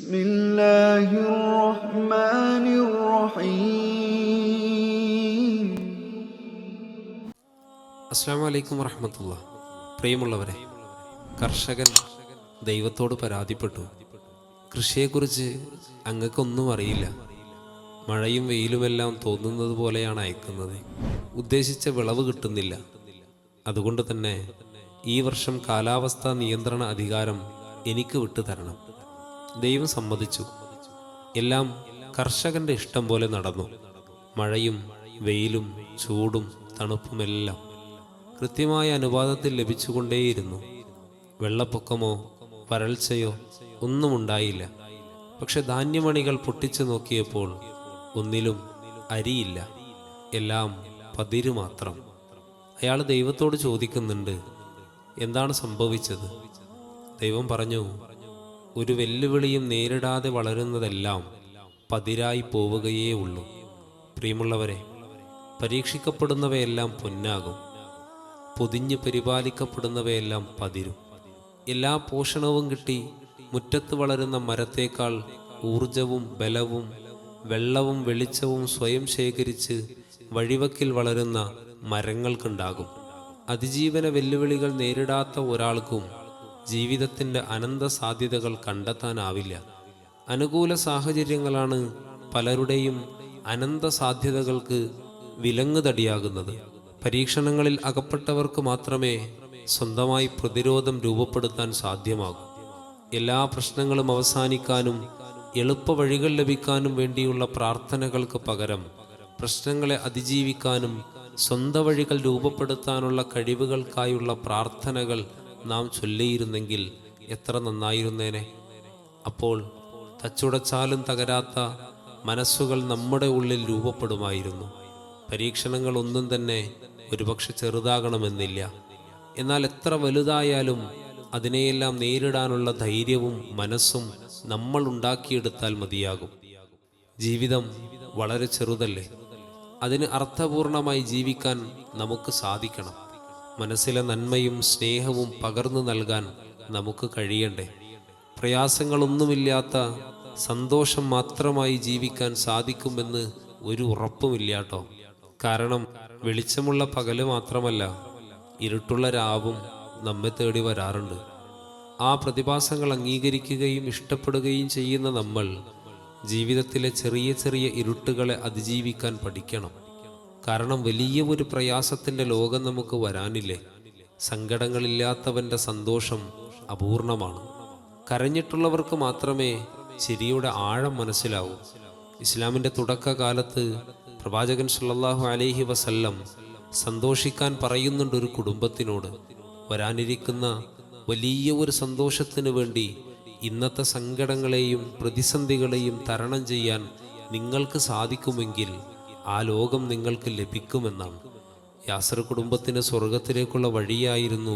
بسم الله الرحمن الرحيم അസ്സാം വലൈക്കും വറഹമത്തുള്ള പ്രിയമുള്ളവരെ കർഷകൻ ദൈവത്തോട് പരാതിപ്പെട്ടു കൃഷിയെക്കുറിച്ച് അങ്ങക്കൊന്നും അറിയില്ല മഴയും വെയിലുമെല്ലാം തോന്നുന്നത് പോലെയാണ് അയക്കുന്നത് ഉദ്ദേശിച്ച വിളവ് കിട്ടുന്നില്ല അതുകൊണ്ട് തന്നെ ഈ വർഷം കാലാവസ്ഥാ നിയന്ത്രണ അധികാരം എനിക്ക് വിട്ടു തരണം ദൈവം സമ്മതിച്ചു. എല്ലാം കർഷകന്റെ ഇഷ്ടം പോലെ നടന്നു. മഴയും വെയിലും ചൂടും തണുപ്പുമെല്ലാം കൃത്യമായ അനുപാതത്തിൽ ലഭിച്ചുകൊണ്ടേയിരുന്നു. വെള്ളപ്പൊക്കമോ വരൾച്ചയോ ഒന്നും ഉണ്ടായില്ല. പക്ഷെ ധാന്യമണികൾ പൊട്ടിച്ചു നോക്കിയപ്പോൾ ഒന്നിലും അരിയില്ല. എല്ലാം പതിരു മാത്രം. അയാൾ ദൈവത്തോട് ചോദിക്കുന്നുണ്ട് എന്താണ് സംഭവിച്ചത്? ദൈവം പറഞ്ഞു ഒരു വെല്ലുവിളിയും നേരിടാതെ വളരുന്നതെല്ലാം പതിരായി പോവുകയേ ഉള്ളൂ. പ്രിയമുള്ളവരെ പരീക്ഷിക്കപ്പെടുന്നവയെല്ലാം പൊന്നാകും. പൊതിഞ്ഞ് പരിപാലിക്കപ്പെടുന്നവയെല്ലാം പതിരും. എല്ലാ പോഷണവും കിട്ടി മുറ്റത്ത് വളരുന്ന മരത്തേക്കാൾ ഊർജവും ബലവും വെള്ളവും വെളിച്ചവും സ്വയം ശേഖരിച്ച് വഴിവക്കിൽ വളരുന്ന മരങ്ങൾക്കുണ്ടാകും. അതിജീവന വെല്ലുവിളികൾ നേരിടാത്ത ഒരാൾക്കും ജീവിതത്തിന്റെ അനന്ത സാധ്യതകൾ കണ്ടെത്താനാവില്ല. അനുകൂല സാഹചര്യങ്ങളാണ് പലരുടെയും അനന്ത സാധ്യതകൾക്ക് വിലങ്ങുതടിയാകുന്നത് പരീക്ഷണങ്ങളിൽ അകപ്പെട്ടവർക്ക് മാത്രമേ സ്വന്തമായി പ്രതിരോധം രൂപപ്പെടുത്താൻ സാധ്യമാകൂ. എല്ലാ പ്രശ്നങ്ങളും അവസാനിക്കാനും എളുപ്പ വഴികൾ ലഭിക്കാനും വേണ്ടിയുള്ള പ്രാർത്ഥനകൾക്ക് പകരം പ്രശ്നങ്ങളെ അതിജീവിക്കാനും സ്വന്തം വഴികൾ രൂപപ്പെടുത്താനുള്ള കഴിവുകൾക്കായുള്ള പ്രാർത്ഥനകൾ നാം ചൊല്ലിയിരുന്നെങ്കിൽ എത്ര നന്നായിരുന്നേനെ. അപ്പോൾ തച്ചുടച്ചാലും തകരാത്ത മനസ്സുകൾ നമ്മുടെ ഉള്ളിൽ രൂപപ്പെടുമായിരുന്നു. പരീക്ഷണങ്ങൾ ഒന്നും തന്നെ ഒരുപക്ഷെ ചെറുതാകണമെന്നില്ല. എന്നാൽ എത്ര വലുതായാലും അതിനെയെല്ലാം നേരിടാനുള്ള ധൈര്യവും മനസ്സും നമ്മൾ ഉണ്ടാക്കിയെടുത്താൽ മതിയാകും. ജീവിതം വളരെ ചെറുതല്ലേ. അതിന് അർത്ഥപൂർണമായി ജീവിക്കാൻ നമുക്ക് സാധിക്കണം. മനസ്സിലെ നന്മയും സ്നേഹവും പകർന്നു നൽകാൻ നമുക്ക് കഴിയണ്ടേ? പ്രയാസങ്ങളൊന്നുമില്ലാത്ത സന്തോഷം മാത്രമായി ജീവിക്കാൻ സാധിക്കുമെന്ന് ഒരു ഉറപ്പുമില്ലാട്ടോ കാരണം വെളിച്ചമുള്ള പകൽ മാത്രമല്ല ഇരുട്ടുള്ള രാവും നമ്മെ തേടി വരാറുണ്ട്. ആ പ്രതിഭാസങ്ങൾ അംഗീകരിക്കുകയും ഇഷ്ടപ്പെടുകയും ചെയ്യുന്ന നമ്മൾ ജീവിതത്തിലെ ചെറിയ ചെറിയ ഇരുട്ടുകളെ അതിജീവിക്കാൻ പഠിക്കണം. കാരണം വലിയ ഒരു പ്രയാസത്തിന്റെ ലോകം നമുക്ക് വരാനില്ലേ? സങ്കടങ്ങളില്ലാത്തവന്റെ സന്തോഷം അപൂർണമാണ്. കരഞ്ഞിട്ടുള്ളവർക്ക് മാത്രമേ ചിരിയുടെ ആഴം മനസ്സിലാവൂ. ഇസ്ലാമിന്റെ തുടക്കകാലത്ത് പ്രവാചകൻ സല്ലല്ലാഹു അലൈഹി വസല്ലം സന്തോഷിക്കാൻ പറയുന്നുണ്ട് ഒരു കുടുംബത്തിനോട്. വരാനിരിക്കുന്ന വലിയ ഒരു സന്തോഷത്തിന് വേണ്ടി ഇന്നത്തെ സങ്കടങ്ങളെയും പ്രതിസന്ധികളെയും തരണം ചെയ്യാൻ നിങ്ങൾക്ക് സാധിക്കുമെങ്കിൽ ആ ലോകം നിങ്ങൾക്ക് ലഭിക്കുമെന്നാണ്. യാസർ കുടുംബത്തിന് സ്വർഗത്തിലേക്കുള്ള വഴിയായിരുന്നു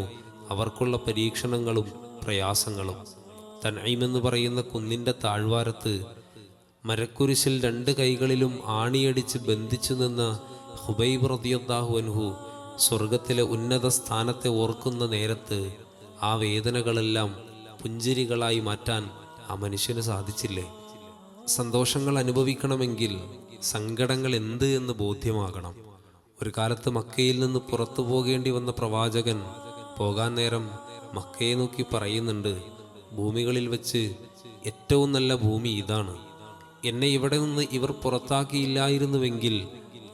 അവർക്കുള്ള പരീക്ഷണങ്ങളും പ്രയാസങ്ങളും. തനൈമെന്ന് പറയുന്ന കുന്നിന്റെ താഴ്വാരത്ത് മരക്കുരിശിൽ രണ്ട് കൈകളിലും ആണിയടിച്ച് ബന്ധിച്ചു നിന്ന ഹുബൈബ് അൻഹു സ്വർഗത്തിലെ ഉന്നത സ്ഥാനത്തെ ഓർക്കുന്ന നേരത്ത് ആ വേദനകളെല്ലാം പുഞ്ചിരികളായി മാറ്റാൻ ആ മനുഷ്യന് സാധിച്ചില്ലേ? സന്തോഷങ്ങൾ അനുഭവിക്കണമെങ്കിൽ സങ്കടങ്ങൾ എന്ത് എന്ന് ബോധ്യമാകണം. ഒരു കാലത്ത് മക്കയിൽ നിന്ന് പുറത്തു പോകേണ്ടി വന്ന പ്രവാചകൻ പോകാൻ നേരം മക്കയെ നോക്കി പറയുന്നുണ്ട് ഭൂമികളിൽ വെച്ച് ഏറ്റവും നല്ല ഭൂമി ഇതാണ്. എന്നെ ഇവിടെ നിന്ന് ഇവർ പുറത്താക്കിയില്ലായിരുന്നുവെങ്കിൽ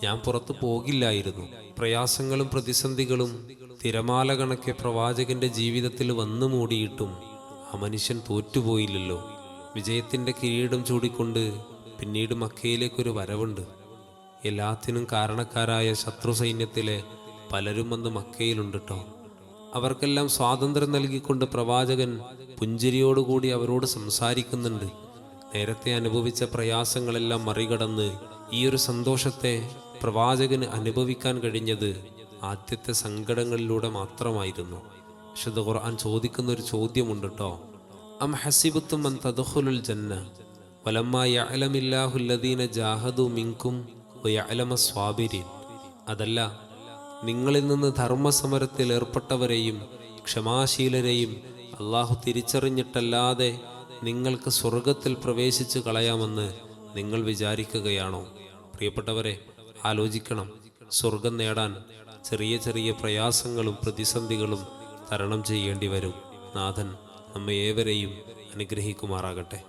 ഞാൻ പുറത്തു പോകില്ലായിരുന്നു. പ്രയാസങ്ങളും പ്രതിസന്ധികളും തിരമാല കണക്കെ പ്രവാചകന്റെ ജീവിതത്തിൽ വന്നു മൂടിയിട്ടും ആ മനുഷ്യൻ തോറ്റുപോയില്ലല്ലോ. വിജയത്തിന്റെ കിരീടം ചൂടിക്കൊണ്ട് പിന്നീട് മക്കയിലേക്കൊരു വരവുണ്ട്. എല്ലാത്തിനും കാരണക്കാരായ ശത്രു സൈന്യത്തിലെ പലരും വന്ന് മക്കയിലുണ്ട് കേട്ടോ അവർക്കെല്ലാം സ്വാതന്ത്ര്യം നൽകിക്കൊണ്ട് പ്രവാചകൻ പുഞ്ചിരിയോടുകൂടി അവരോട് സംസാരിക്കുന്നുണ്ട്. നേരത്തെ അനുഭവിച്ച പ്രയാസങ്ങളെല്ലാം മറികടന്ന് ഈ ഒരു സന്തോഷത്തെ പ്രവാചകന് അനുഭവിക്കാൻ കഴിഞ്ഞത് ആദ്യത്തെ സങ്കടങ്ങളിലൂടെ മാത്രമായിരുന്നു. വിശുദ്ധ ഖുർആൻ ചോദിക്കുന്ന ഒരു ചോദ്യമുണ്ട് കേട്ടോ അം ഹസിബത്തും അൻ തദ്ഖുലുൽ ജന്ന വലമ്മ യഅലമില്ലാഹുല്ലദീന ജാഹദു മിൻകും വയഅലമ സ്വാബിരീൻ അതല്ല നിങ്ങളിൽ നിന്ന് ധർമ്മസമരത്തിൽ ഏർപ്പെട്ടവരെയും ക്ഷമാശീലരെയും അള്ളാഹു തിരിച്ചറിഞ്ഞിട്ടല്ലാതെ നിങ്ങൾക്ക് സ്വർഗത്തിൽ പ്രവേശിച്ചു കളയാമെന്ന് നിങ്ങൾ വിചാരിക്കുകയാണോ? പ്രിയപ്പെട്ടവരെ ആലോചിക്കണം. സ്വർഗം നേടാൻ ചെറിയ ചെറിയ പ്രയാസങ്ങളും പ്രതിസന്ധികളും തരണം ചെയ്യേണ്ടി വരും. നാഥൻ നമ്മെ ഏവരെയും അനുഗ്രഹിക്കുമാറാകട്ടെ.